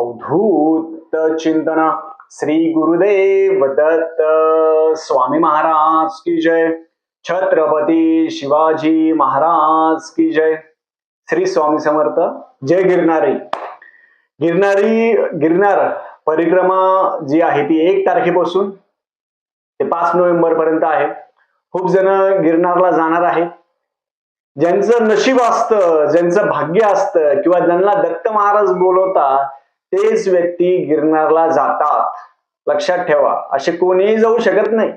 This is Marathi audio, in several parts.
अवधूत चिंतन श्री गुरुदेव दत्त. स्वामी महाराज की जय. छत्रपती शिवाजी महाराज की जय. श्री स्वामी समर्थ. जय गिरणारी गिरणारी गिरनार परिक्रमा जी आहे ती एक तारखेपासून ते पाच नोव्हेंबर पर्यंत आहे. खूप जण गिरनारला जाणार आहेत ज्यांचं नशीब असतं ज्यांचं भाग्य असतं किंवा ज्यांना दत्त महाराज बोलवता तेच व्यक्ती गिरनारला जातात. लक्षात ठेवा असे कोणीही जाऊ शकत नाही.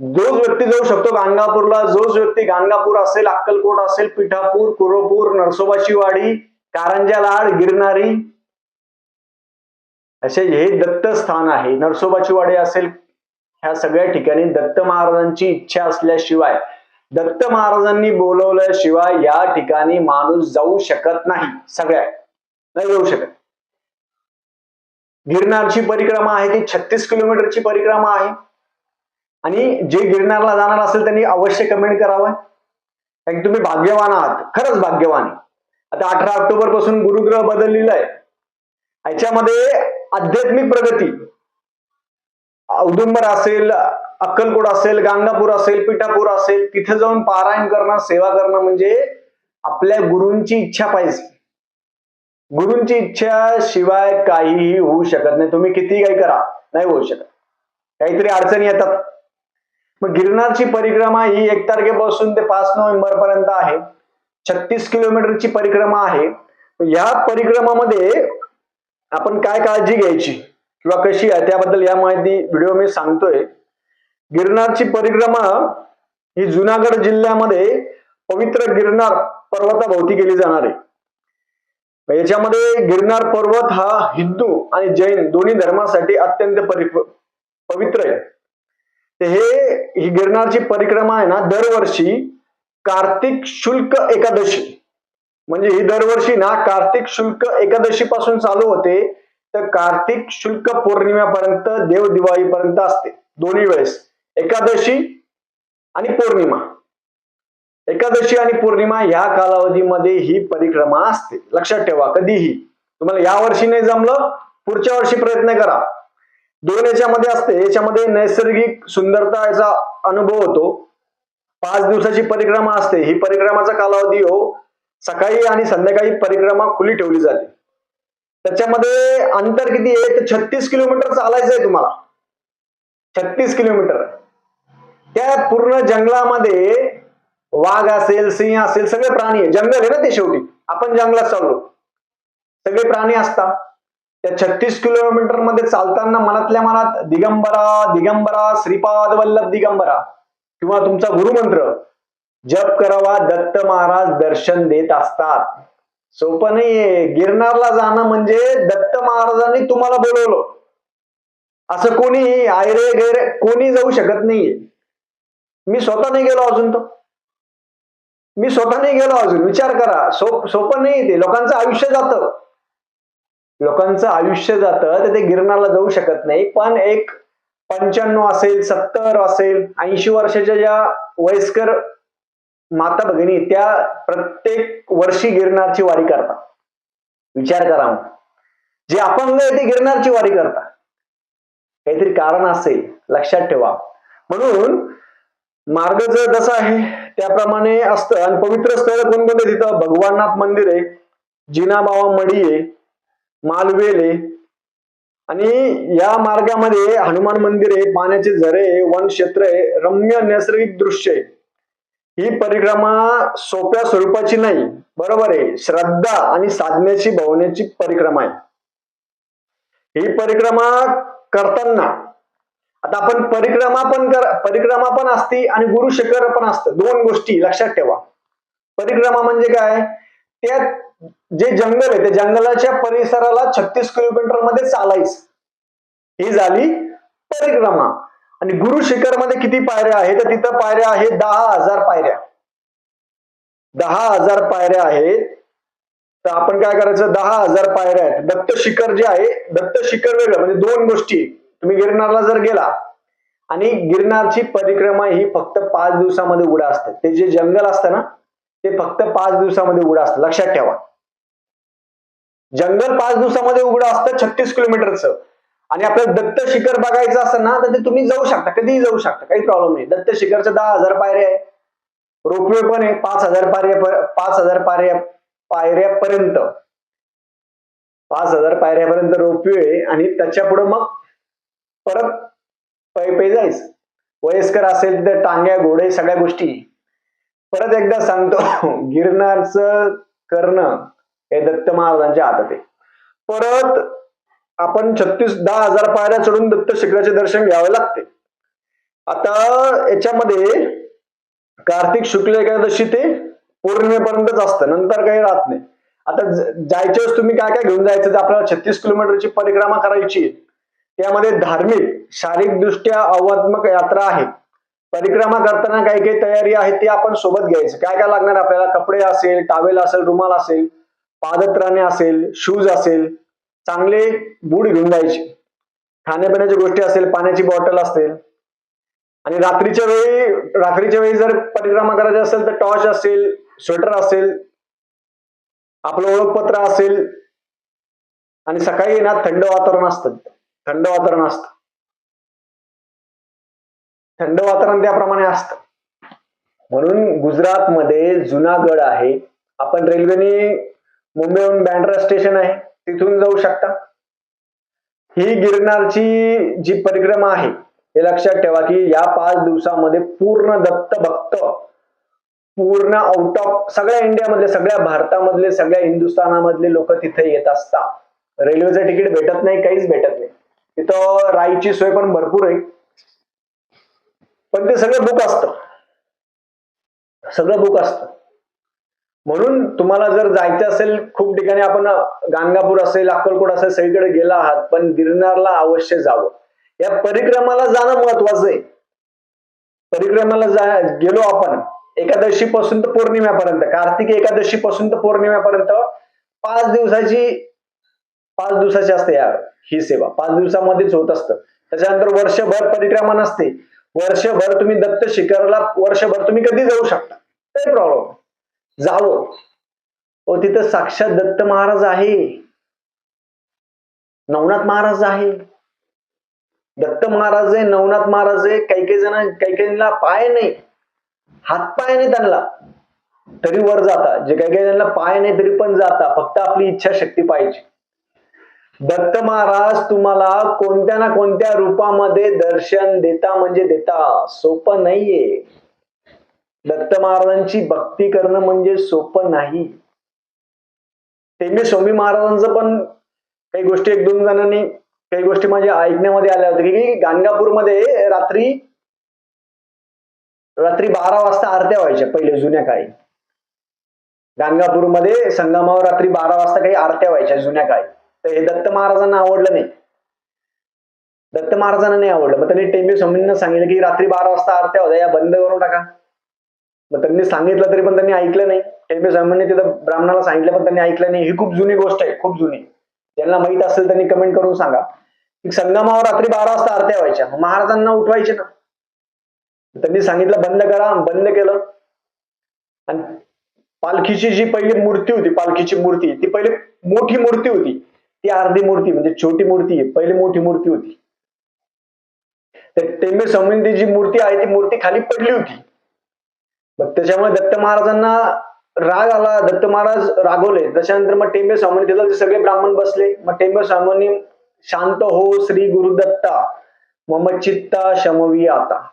जोच व्यक्ती जाऊ शकतो गाणगापूरला जोच व्यक्ती गाणगापूर असेल अक्कलकोट असेल पिठापूर कुरोपूर नरसोबाची वाडी कारंजा लाड गिरणारी असे हे दत्त स्थान आहे. नरसोबाची वाडी असेल ह्या सगळ्या ठिकाणी दत्त महाराजांची इच्छा असल्याशिवाय दत्त महाराजांनी बोलवल्याशिवाय या ठिकाणी माणूस जाऊ शकत नाही सगळ्या नाही येऊ शकत. गिरनारची परिक्रमा आहे ती छत्तीस किलोमीटरची परिक्रमा आहे. आणि जे गिरनारला जाणार असेल त्यांनी अवश्य कमेंट करावं. कारण की तुम्ही भाग्यवान आहात खरंच भाग्यवान आहे. आता अठरा ऑक्टोबरपासून गुरुग्रह बदललेला आहे. याच्यामध्ये आध्यात्मिक प्रगती. औदुंबर असेल अक्कलकोट असेल गांगापूर असेल पिठापूर असेल तिथे जाऊन पारायण करणं सेवा करणं म्हणजे आपल्या गुरूंची इच्छा पाहिजे. गुरुंची इच्छा शिवाय काहीही होऊ शकत नाही. तुम्ही किती काही करा नाही होऊ शकत. काहीतरी अडचणी येतात. मग गिरनारची परिक्रमा ही एक तारखेपासून ते पाच नोव्हेंबर पर्यंत आहे. छत्तीस किलोमीटरची परिक्रमा आहे. या परिक्रमामध्ये आपण काय काळजी घ्यायची? किंवा कशी आहे? त्याबद्दल या माहिती व्हिडिओ मी सांगतोय. गिरनारची परिक्रमा ही जुनागड जिल्ह्यामध्ये पवित्र गिरनार पर्वताभोवती केली जाणार आहे. याच्यामध्ये गिरनार पर्वत हा हिंदू आणि जैन दोन्ही धर्मासाठी अत्यंत परि पवित्र आहे. ते हे ही गिरनारची परिक्रमा आहे ना दरवर्षी कार्तिक शुल्क एकादशी. म्हणजे ही दरवर्षी ना कार्तिक शुल्क एकादशी पासून चालू होते तर कार्तिक शुल्क पौर्णिमेपर्यंत देव दिवाळीपर्यंत असते दोन्ही वेळेस. एकादशी आणि पौर्णिमा. एकादशी आणि पौर्णिमा या कालावधीमध्ये ही परिक्रमा असते. लक्षात ठेवा कधीही. तुम्हाला या वर्षी नाही जमलं पुढच्या वर्षी प्रयत्न करा. दोन याच्यामध्ये असते याच्यामध्ये नैसर्गिक सुंदरता याचा अनुभव होतो. पाच दिवसाची परिक्रमा असते ही परिक्रमाचा कालावधी हो. सकाळी आणि संध्याकाळी परिक्रमा खुली ठेवली जाते. त्याच्यामध्ये अंतर किती? आहे तर छत्तीस किलोमीटर चालायचं आहे तुम्हाला. छत्तीस किलोमीटर. त्या पूर्ण जंगलामध्ये वाघ असेल सिंह असेल सगळे प्राणी आहे जंगल आहे ना ते शेवटी. आपण जंगलात चाललो. सगळे प्राणी असतात. त्या छत्तीस किलोमीटरमध्ये चालताना मनातल्या मनात दिगंबरा दिगंबरा श्रीपाद वल्लभ दिगंबरा किंवा तुमचा गुरुमंत्र जप करावा दत्त महाराज दर्शन देत असतात. सोपं नाहीये. गिरनारला जाणं म्हणजे दत्त महाराजांनी तुम्हाला बोलवलं. असं कोणी आयरे गैरे कोणी जाऊ शकत नाहीये. मी स्वतः नाही गेलो अजून तर. मी स्वतः नाही गेलो अजून विचार करा. सोप सोपं नाही ते. लोकांचं आयुष्य जातं. लोकांचं आयुष्य जातं तर ते गिरनारला जाऊ शकत नाही. पण एक पंच्याण्णव असेल सत्तर असेल ऐंशी वर्षाच्या ज्या वयस्कर माता भगिनी त्या प्रत्येक वर्षी गिरनारची वारी करतात. विचार करा मग. जे अपंग आहे ते गिरनारची वारी करतात. काहीतरी कारण असेल लक्षात ठेवा. म्हणून मार्ग जर जसा आहे त्याप्रमाणे असतं. आणि पवित्र स्थळ कोणकोणते तिथं? भगवाननाथ मंदिर आहे जिनाबावा मडी आहे मालवेल आहे. आणि या मार्गामध्ये हनुमान मंदिर आहे पाण्याचे झरे आहे वन क्षेत्र आहे रम्य नैसर्गिक दृश्य आहे. ही परिक्रमा सोप्या स्वरूपाची नाही. बरोबर आहे. श्रद्धा आणि साधनेची भावनेची परिक्रमा आहे. ही परिक्रमा करताना आता आपण परिक्रमा पण कर परिक्रमा पण असती आणि गुरु शिखर पण असतं. दोन गोष्टी लक्षात ठेवा. परिक्रमा म्हणजे काय? त्या जे जंगल आहे त्या जंगलाच्या परिसराला छत्तीस किलोमीटरमध्ये चालायचं. ही झाली परिक्रमा. आणि गुरु शिखरमध्ये किती पायऱ्या आहेत? तर तिथं पायऱ्या आहेत दहा हजार पायऱ्या. दहा हजार पायऱ्या आहेत. तर आपण काय करायचं? दहा हजार पायऱ्या आहेत. दत्त शिखर जे आहे दत्त शिखर वेगळं म्हणजे दोन गोष्टी. तुम्ही गिरनारला जर गेला आणि गिरनारची परिक्रमा ही फक्त पाच दिवसामध्ये उडा असते. ते जे जंगल असतं ना ते फक्त पाच दिवसामध्ये उघडं असतं. लक्षात ठेवा. जंगल पाच दिवसामध्ये उघडं असतं छत्तीस किलोमीटरचं. आणि आपल्याला दत्त शिखर बघायचं असं ना तर ते तुम्ही जाऊ शकता. कधीही जाऊ शकता. काही प्रॉब्लेम नाही. दत्त शिखरचं दहा हजार पायऱ्या आहे. रोपवे पण आहे. पाच हजार पायऱ्या पाच हजार पायऱ्या पायऱ्यापर्यंत. पाच हजार पायऱ्यापर्यंत रोपवे आहे. आणि त्याच्या पुढे मग परत पै पै जायचं वयस्कर असेल तर टांग्या घोडे सगळ्या गोष्टी. परत एकदा सांगतो गिरनारचं करणं हे दत्त महाराजांच्या हातात आहे. परत आपण छत्तीस दहा हजार पायऱ्या चढून दत्त शिखराचे दर्शन घ्यावे लागते. आता याच्यामध्ये कार्तिक शुक्ल एकादशी ते पौर्णिमेपर्यंतच असतं नंतर काही राहत नाही. आता जायच्या वेळेस तुम्ही काय काय घेऊन जायचं आपल्याला छत्तीस किलोमीटरची परिक्रमा करायची त्यामध्ये धार्मिक शारीरिक दृष्ट्या आव्हात्मक यात्रा आहे. परिक्रमा करताना काही काही तयारी आहे ती आपण सोबत घ्यायचं. काय काय लागणार? आपल्याला कपडे असेल टावेल असेल रुमाल असेल पादत्राणे असेल शूज असेल चांगले बूट घेऊन जायचे. खाण्यापिण्याच्या गोष्टी असेल पाण्याची बॉटल असेल. आणि रात्रीच्या वेळी रात्रीच्या वेळी जर परिक्रमा करायची असेल तर टॉर्च असेल स्वेटर असेल आपलं ओळखपत्र असेल. आणि सकाळी ना थंड वातावरण असतं. थंड वातावरण असतं. थंड वातावरण त्याप्रमाणे असतं. म्हणून गुजरातमध्ये जुनागड आहे. आपण रेल्वेने मुंबईहून बँड्रा स्टेशन आहे. तिथून जाऊ शकता. ही गिरनारची जी परिक्रमा आहे हे लक्षात ठेवा की या पाच दिवसामध्ये पूर्ण दत्त भक्त पूर्ण आउट ऑफ सगळ्या इंडियामधले सगळ्या भारतामधले सगळ्या हिंदुस्थानामधले लोक तिथे येत असतात. रेल्वेचं तिकीट भेटत नाही काहीच भेटत नाही. तिथं राईची सोय पण भरपूर आहे. पण ते सगळं बुक असतं. सगळं बुक असतं. म्हणून तुम्हाला जर जायचं असेल खूप ठिकाणी आपण गाणगापूर असेल अक्कलकोट असेल सगळीकडे गेला आहात पण गिरनारला अवश्य जावं. या परिक्रमाला जाणं महत्वाचं आहे. परिक्रमाला जा गेलो आपण एकादशी पासून तर पौर्णिमेपर्यंत कार्तिक एकादशी पासून तर पौर्णिमेपर्यंत पाच दिवसाची पाच दिवसाची असते या ही सेवा. पाच दिवसामध्येच होत असतं. त्याच्यानंतर वर्षभर परिक्रमा नसते. वर्षभर तुम्ही दत्त शिखरला वर्षभर तुम्ही कधी जाऊ शकता. काही प्रॉब्लेम जावं. व तिथं साक्षात दत्त महाराज आहे. नवनाथ महाराज आहे. दत्त महाराज आहे नवनाथ महाराज आहे काही काही जण काही काहींना पाय नाही. हात पाय नाही त्यांना. तरी वर जाता. जे काही काही जणांना पाय नाही तरी पण जाता. फक्त आपली इच्छा शक्ती पाहिजे. दत्त महाराज तुम्हाला कोणत्या ना कोणत्या रूपामध्ये दर्शन देता म्हणजे देता. सोपं नाहीये. दत्त महाराजांची भक्ती करणं म्हणजे सोपं नाही. तेमी स्वामी महाराजांचं पण काही गोष्टी एक दोन जणांनी काही गोष्टी माझ्या ऐकण्यामध्ये आल्या होत्या. की गाणगापूरमध्ये रात्री रात्री बारा वाजता आरत्या व्हायच्या पहिले जुन्या काळी. गाणगापूरमध्ये संगमावर रात्री बारा वाजता काही आरत्या व्हायच्या जुन्या काळी. तर हे दत्त महाराजांना आवडलं नाही. दत्त महाराजांना नाही आवडलं. मग त्यांनी टेंबे स्वामींना सांगितलं की रात्री बारा वाजता आरत्या होत्या या बंद करून टाका. मग त्यांनी सांगितलं तरी पण त्यांनी ऐकलं नाही. टेंबे स्वामींनी तिथं ब्राह्मणाला सांगितलं पण त्यांनी ऐकलं नाही. ही खूप जुनी गोष्ट आहे. खूप जुनी. ज्यांना माहीत असेल त्यांनी कमेंट करून सांगा. की संगमावर रात्री बारा वाजता आरत्या व्हायच्या. महाराजांना उठवायचे ना. त्यांनी सांगितलं बंद करा. बंद केलं. आणि पालखीची जी पहिली मूर्ती होती पालखीची मूर्ती ती पहिली मोठी मूर्ती होती. ती अर्धी मूर्ती म्हणजे छोटी मूर्ती आहे पहिली मोठी मूर्ती होती. तर टेंबे स्वामींची जी मूर्ती आहे ती मूर्ती खाली पडली होती. मग त्याच्यामुळे दत्त महाराजांना राग आला. दत्त महाराज रागवले. त्याच्यानंतर मग टेंबे स्वामी तिथं सगळे ब्राह्मण बसले. मग टेंबे स्वामींनी शांत हो श्री गुरुदत्ता मम चित्ता शमवी आता.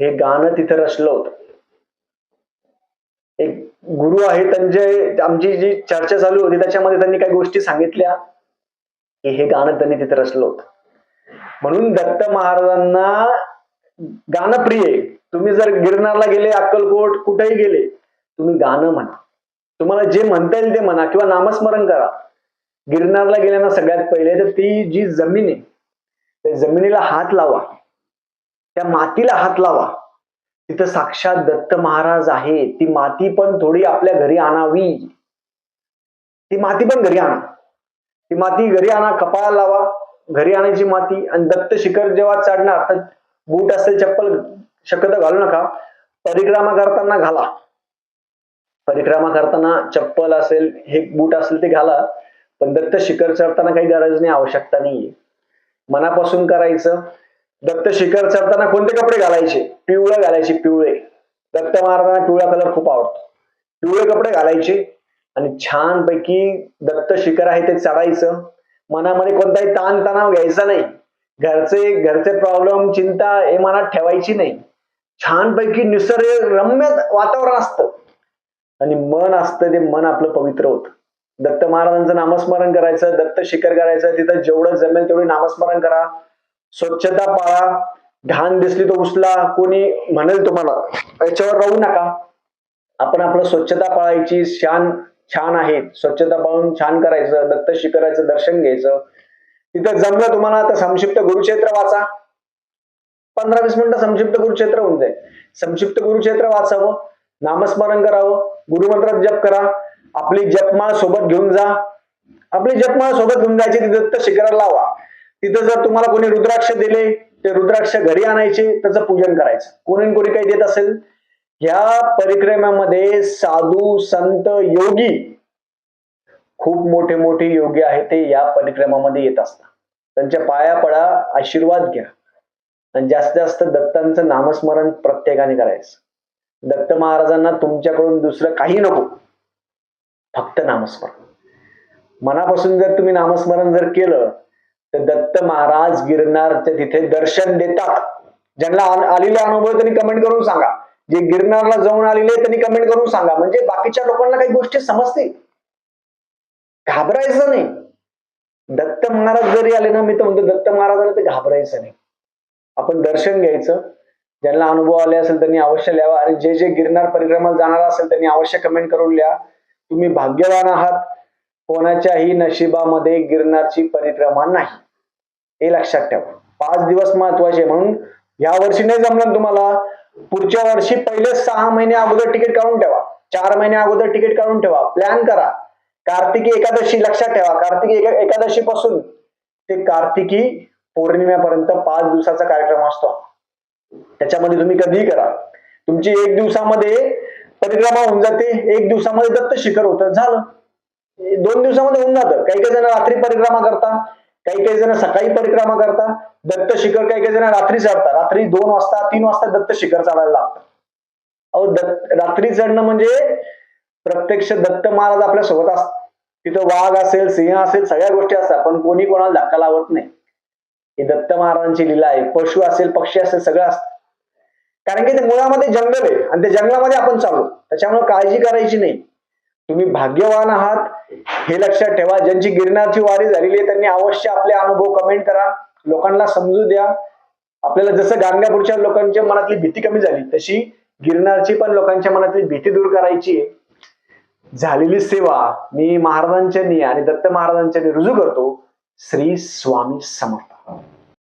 हे गाणं तिथं रचलं होतं. एक गुरु आहे त्यांचे आमची जी चर्चा चालू होती त्याच्यामध्ये त्यांनी काही गोष्टी सांगितल्या. की हे गाणं त्यांनी तिथे रचलं होतं. म्हणून दत्त महाराजांना गाणं प्रिय आहे. तुम्ही जर गिरनारला गेले अक्कलकोट कुठेही गेले तुम्ही गाणं म्हणा. तुम्हाला जे म्हणता येईल ते म्हणा किंवा नामस्मरण करा. गिरनारला गेल्यानं सगळ्यात पहिले तर ती जी जमीन आहे त्या जमिनीला हात लावा. त्या मातीला हात लावा. तिथं साक्षात दत्त महाराज आहे. ती माती पण थोडी आपल्या घरी आणावी. ती माती पण घरी आणा. ती माती घरी आणा कपाळाला लावा. घरी आणायची माती आणि दत्त शिखर जेव्हा चढणार तर बूट असेल चप्पल शक्यतो घालू नका. परिक्रमा करताना घाला. परिक्रमा करताना चप्पल असेल हे बूट असेल ते घाला. पण दत्त शिखर चढताना काही गरज नाही आवश्यकता नाहीये. मनापासून करायचं. दत्त शिखर चढताना कोणते कपडे घालायचे? पिवळं घालायचे पिवळे. दत्त महाराजांना पिवळा कलर खूप आवडतो. पिवळे कपडे घालायचे. आणि छानपैकी दत्त शिखर आहे ते चढायचं. मनामध्ये कोणताही ताण तणाव घ्यायचा नाही. घरचे घरचे प्रॉब्लेम चिंता हे मनात ठेवायची नाही. छानपैकी निसर्ग रम्य वातावरण असतं. आणि मन असतं ते मन आपलं पवित्र होतं. दत्त महाराजांचं नामस्मरण करायचं दत्त शिखर करायचं तिथं जेवढं जमेल तेवढे नामस्मरण करा. स्वच्छता पाळा. घाण दिसली तो उचला कोणी म्हणेल तुम्हाला याच्यावर राहू नका. आपण आपलं स्वच्छता पाळायची शान छान आहे स्वच्छता पाळून छान करायचं दत्त शिखराचं दर्शन घ्यायचं. तिथं जमलं तुम्हाला तर संक्षिप्त गुरुक्षेत्र वाचा. पंधरा वीस मिनिटं संक्षिप्त गुरुक्षेत्र होऊन जाईल. संक्षिप्त गुरुक्षेत्र वाचावं नामस्मरण करावं गुरुमंत्रात जप करा. आपली जपमाळ सोबत घेऊन जा. आपली जपमाळ सोबत घेऊन जायची तिथे दत्त शिखराला लावा. तिथं जर तुम्हाला कोणी रुद्राक्ष दिले ते रुद्राक्ष घरी आणायचे त्याचं पूजन करायचं. कोणी कोणी काही देत असेल या परिक्रमामध्ये साधू संत योगी खूप मोठे मोठे योगी आहेत ते या परिक्रमामध्ये येत असतात. त्यांच्या पाया पडा आशीर्वाद घ्या. आणि जास्तीत जास्त दत्तांचं नामस्मरण प्रत्येकाने करायचं. दत्त महाराजांना तुमच्याकडून दुसरं काही नको. फक्त नामस्मरण. मनापासून जर तुम्ही नामस्मरण जर केलं तर दत्त महाराज गिरणारचे तिथे दर्शन देतात. ज्यांना आलेला अनुभव त्यांनी कमेंट करून सांगा. जे गिरनारला जाऊन आलेले त्यांनी कमेंट करून सांगा. म्हणजे बाकीच्या लोकांना काही गोष्टी समजतील. घाबरायचं नाही. दत्त महाराज जरी आले ना मी तर म्हणतो दत्त महाराजांना ते घाबरायचं नाही. आपण दर्शन घ्यायचं. ज्यांना अनुभव आले असेल त्यांनी अवश्य लिहावा. आणि जे जे गिरनार परिक्रमाला जाणार असेल त्यांनी अवश्य कमेंट करून लिहा. तुम्ही भाग्यवान आहात. कोणाच्याही नशिबामध्ये गिरनारची परिक्रमा नाही. हे लक्षात ठेवा. पाच दिवस महत्त्वाचे म्हणून या वर्षी नाही जमलं तुम्हाला. पुढच्या वर्षी पहिले सहा महिने अगोदर तिकीट काढून ठेवा. चार महिने अगोदर तिकीट काढून ठेवा. प्लॅन करा. कार्तिकी एकादशी लक्षात ठेवा. कार्तिकी एका एकादशी पासून ते कार्तिकी पौर्णिमेपर्यंत पाच दिवसाचा कार्यक्रम असतो. त्याच्यामध्ये तुम्ही कधीही करा. तुमची एक दिवसामध्ये परिक्रमा होऊन जाते. एक दिवसामध्ये दत्त शिखर होतं. झालं. दोन दिवसामध्ये होऊन जातं. काही काही जण रात्री परिक्रमा करता. काही काही जण सकाळी परिक्रमा करतात दत्त शिखर काही काही जण रात्री चढतात रात्री दोन वाजता तीन वाजता दत्त शिखर चढायला लागतं. अहो दत्त रात्री चढणं म्हणजे प्रत्यक्ष दत्त महाराज आपल्यासोबत असतात. तिथं वाघ असेल सिंह असेल सगळ्या गोष्टी असतात पण कोणी कोणाला धक्का लावत नाही. ही दत्त महाराजांची लीला आहे. पशु असेल पक्षी असेल सगळं असतं. कारण की ते मुळामध्ये जंगल आहे आणि त्या जंगलामध्ये आपण चालू त्याच्यामुळे काळजी करायची नाही. तुम्ही भाग्यवान आहात. हे लक्षात ठेवा. ज्यांची गिरनारची वारी झालेली आहे त्यांनी अवश्य आपले अनुभव कमेंट करा. लोकांना समजू द्या. आपल्याला जसं गाणगापूरच्या लोकांच्या मनातली भीती कमी झाली तशी गिरनारची पण लोकांच्या मनातली भीती दूर करायची आहे. झालेली सेवा मी महाराजांच्या आणि दत्त महाराजांच्या रुजू करतो. श्री स्वामी समर्थ.